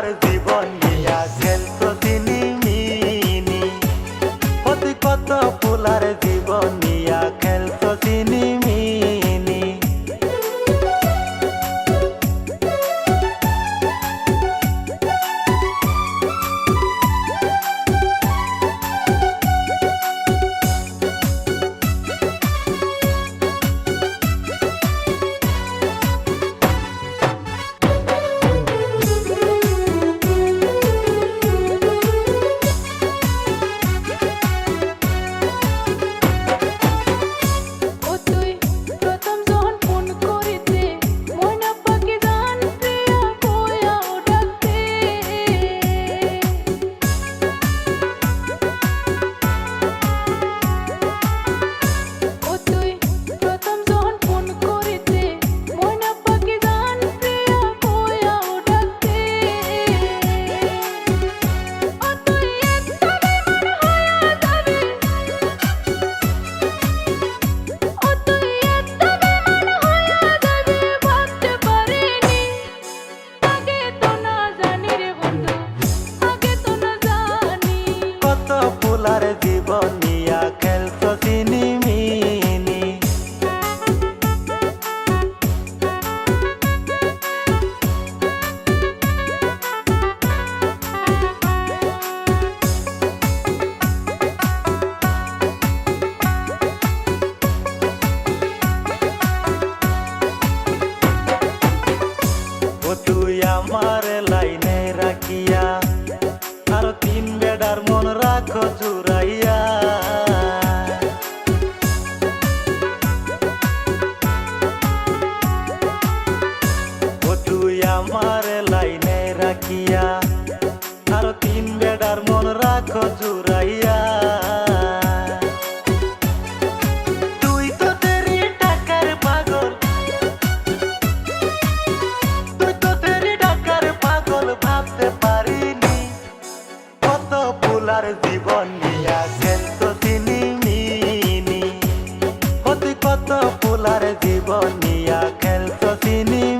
out of তুই আমার লাইনে রাখিয়া, আর তিন বেডার মন রাখো জুড়াইয়া। তুই আমার লাইনে রাখিয়া, আর তিন বেডার মন রাখো জুড়াইয়া। জীবন নিয়া তো তিনি মিনি কত পোলার জীবন নিয়া তিনি